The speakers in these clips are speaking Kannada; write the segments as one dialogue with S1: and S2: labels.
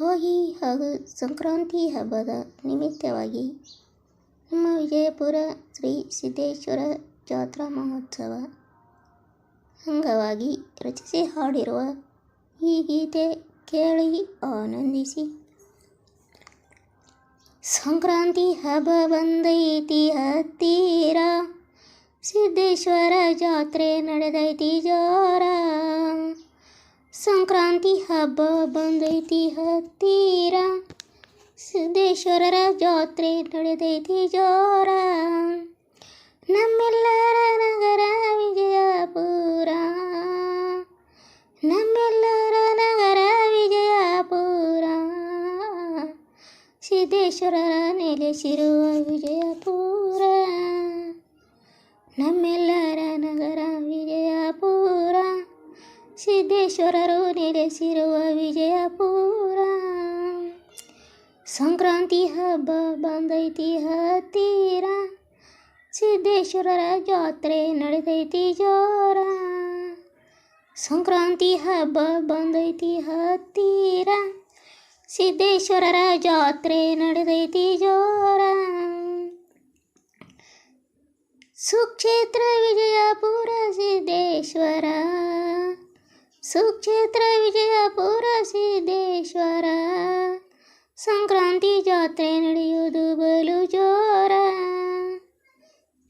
S1: ಹೋಗಿ ಹಾಗೂ ಸಂಕ್ರಾಂತಿ ಹಬ್ಬದ ನಿಮಿತ್ತವಾಗಿ ನಮ್ಮ ವಿಜಯಪುರ ಶ್ರೀ ಸಿದ್ದೇಶ್ವರ ಜಾತ್ರಾ ಮಹೋತ್ಸವ ಅಂಗವಾಗಿ ರಚಿಸಿ ಹಾಡಿರುವ ಈ ಗೀತೆ ಕೇಳಿ ಆನಂದಿಸಿ. ಸಂಕ್ರಾಂತಿ ಹಬ್ಬ ಬಂದೈತಿ ಹತ್ತೀರ, ಸಿದ್ದೇಶ್ವರ ಜಾತ್ರೆ ನಡೆದೈತಿ ಜೋರ. ಸಂಕ್ರಾಂತಿ ಹಬ್ಬ ಬಂದೈತಿ ಹತ್ತಿರ ಸಿದ್ದೇಶ್ವರರ ಜಾತ್ರೆ ನಡೆದೈತಿ ಜೋರ ನಮ್ಮೆಲ್ಲರ ನಗರ ವಿಜಯಪುರ ನಮ್ಮೆಲ್ಲರ ನಗರ ವಿಜಯಪುರ ಸಿದ್ದೇಶ್ವರರ ನೆಲೆಸಿರುವ ವಿಜಯಪುರ ನಮ್ಮೆಲ್ಲರ ಸಿದ್ದೇಶ್ವರರು ನೆಲೆಸಿರುವ ವಿಜಯಪುರ. ಸಂಕ್ರಾಂತಿ ಹಬ್ಬ ಬಂದೈತಿ ಹತ್ತಿರ ಸಿದ್ದೇಶ್ವರರ ಜಾತ್ರೆ ನಡೆದೈತಿ ಜೋರ. ಸಂಕ್ರಾಂತಿ ಹಬ್ಬ ಬಂದೈತಿ ಹತ್ತಿರ ಸಿದ್ದೇಶ್ವರರ ಜಾತ್ರೆ ನಡೆದೈತಿ ಜೋರ. ಸುಕ್ಷೇತ್ರ ವಿಜಯಪುರ ಸಿದ್ದೇಶ್ವರ. ಸುಕ್ಷೇತ್ರ ವಿಜಯಪುರ ಸಿದ್ದೇಶ್ವರ ಸಂಕ್ರಾಂತಿ ಜಾತ್ರೆ ನಡೆಯುವುದು ಬಲು ಜೋರ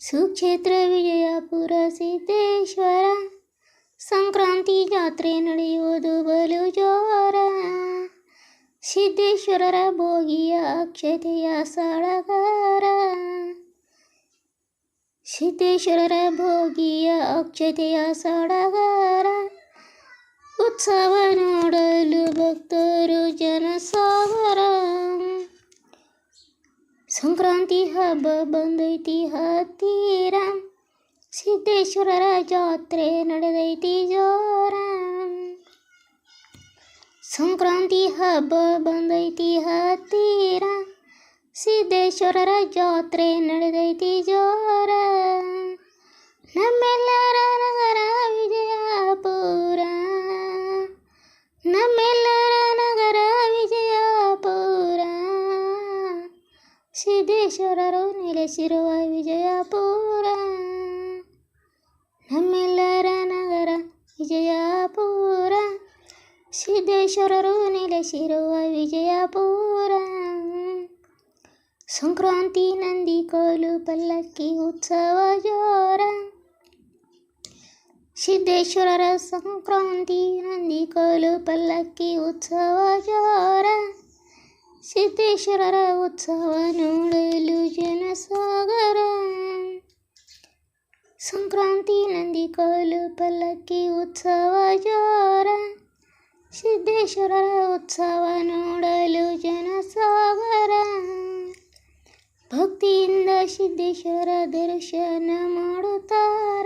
S1: ಸುಕ್ಷೇತ್ರ ವಿಜಯಪುರ ಸಿದ್ದೇಶ್ವರ ಸಂಕ್ರಾಂತಿ ಜಾತ್ರೆ ನಡೆಯುವುದು ಬಲು ಜೋರ ಸಿದ್ದೇಶ್ವರರ ಭೋಗಿಯ ಅಕ್ಷತೆಯ ಸಳಗಾರ ಸಿದ್ದೇಶ್ವರರ ಭೋಗಿಯ ಅಕ್ಷತೆಯ ಸಡಗಾರ ಉತ್ಸವ ನೋಡಲು ಭಕ್ತರು ಜನಸಾಗರ ಸಂಕ್ರಾಂತಿ ಹಬ್ಬ ಬಂದೈತಿ ಹತ್ತಿರ ಸಿದ್ದೇಶ್ವರರ ಜಾತ್ರೆ ನಡೆದೈತಿ ಜೋರ ಸಂಕ್ರಾಂತಿ ಹಬ್ಬ ಬಂದೈತಿ ಹತ್ತಿರ ಸಿದ್ದೇಶ್ವರರ ಜಾತ್ರೆ ನಡೆದೈತಿ ಜೋರ ಸಿದ್ದೇಶ್ವರರು ನೆಲೆಸಿರುವ ವಿಜಯಪುರ. ನಮ್ಮೆಲ್ಲರ ನಗರ ವಿಜಯಪುರ. ಸಿದ್ದೇಶ್ವರರು ನೆಲೆಸಿರುವ ವಿಜಯಪುರ. ಸಂಕ್ರಾಂತಿ ನಂದಿ ಕೋಲು ಪಲ್ಲಕ್ಕಿ ಉತ್ಸವ ಜೋರ. ಸಿದ್ದೇಶ್ವರರ ಸಂಕ್ರಾಂತಿ ನಂದಿ ಕೋಲು ಪಲ್ಲಕ್ಕಿ ಉತ್ಸವ ಜೋರ. ಸಿದ್ದೇಶ್ವರರ ಉತ್ಸವ ನೋಡಲು ಜನಸಾಗರ. ಸಂಕ್ರಾಂತಿ ನಂದಿ ಕೋಲು ಪಲ್ಲಕ್ಕಿ ಉತ್ಸವ ಜೋರ. ಸಿದ್ದೇಶ್ವರರ ಉತ್ಸವ ನೋಡಲು ಜನಸಾಗರ. ಭಕ್ತಿಯಿಂದ ಸಿದ್ದೇಶ್ವರ ದರ್ಶನ ಮಾಡುತ್ತಾರ.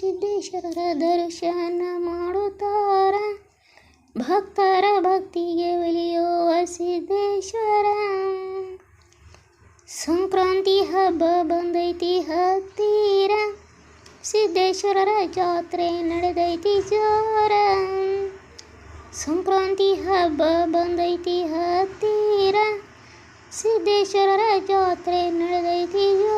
S1: ಸಿದ್ದೇಶ್ವರರ ದರ್ಶನ ಮಾಡುತ್ತಾರ. ಭಕ್ತರ ಭಕ್ತಿಗೆ ಒಲಿಯುವ ಸಿದ್ದೇಶ್ವರ. ಸಂಕ್ರಾಂತಿ ಹಬ್ಬ ಬಂದೈತಿ ಹತ್ತಿರ. ಸಿದ್ದೇಶ್ವರರ ಜಾತ್ರೆ ನಡೆದೈತಿ ಜೋರ. ಸಂಕ್ರಾಂತಿ ಹಬ್ಬ ಬಂದೈತಿ ಹತ್ತಿರ. ಸಿದ್ದೇಶ್ವರರ ಜಾತ್ರೆ ನಡೆದೈತಿ ಜೋರ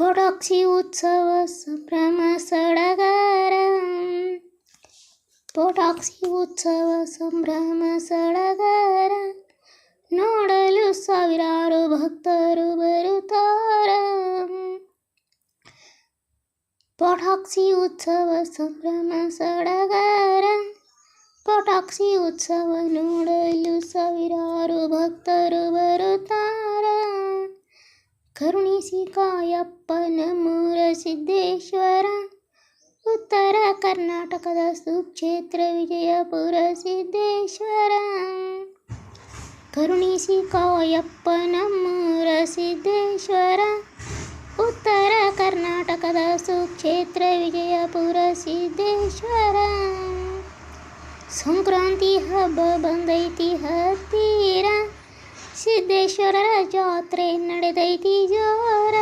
S1: ಪೊಡಾಕ್ಸಿ ಉತ್ಸವ ಸಂಭ್ರಮ ಸಡಗರ ಪೊಟಾಕ್ಸಿ ಉತ್ಸವ ಸಂಭ್ರಮ ಸಡಗರ ನೋಡಲು ಸಾವಿರಾರು ಭಕ್ತರು ಬರುತ್ತಾರ ಪಟಾಕ್ಸಿ ಉತ್ಸವ ಸಂಭ್ರಮ ಸಡಗರ ಪಟಾಕ್ಸಿ ಉತ್ಸವ ನೋಡಲು ಸಾವಿರಾರು ಭಕ್ತರು ಬರುತ್ತಾರ ಕರುಣಿಸಿ ಕಾಯಪ್ಪನ ಮೂಲ ಸಿದ್ದೇಶ್ವರ ಉತ್ತರ ಕರ್ನಾಟಕದ ಸುಕ್ಷೇತ್ರ ವಿಜಯಪುರ ಸಿದ್ದೇಶ್ವರ. ಕರುಣಿಸಿ ಕಾಯಪ್ಪನ ಮೂಲ ಸಿದ್ದೇಶ್ವರ ಕರ್ನಾಟಕದ ಸುಕ್ಷೇತ್ರ ವಿಜಯಪುರ ಸಿದ್ದೇಶ್ವರ. ಸಂಕ್ರಾಂತಿ ಹಬ್ಬ ಬಂದೈತಿ ಹತ್ತಿರ. ಸಿದ್ದೇಶ್ವರರ ಜಾತ್ರೆ ನಡೆದೈತಿ ಜೋರ.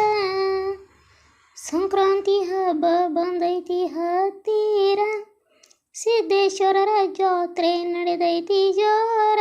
S1: ಸಂಕ್ರಾಂತಿ ಹಬ್ಬ ಬಂದೈತಿ ಹತ್ತಿರ. ಸಿದ್ದೇಶ್ವರರ ಜಾತ್ರೆ ನಡೆದೈತಿ ಜೋರ.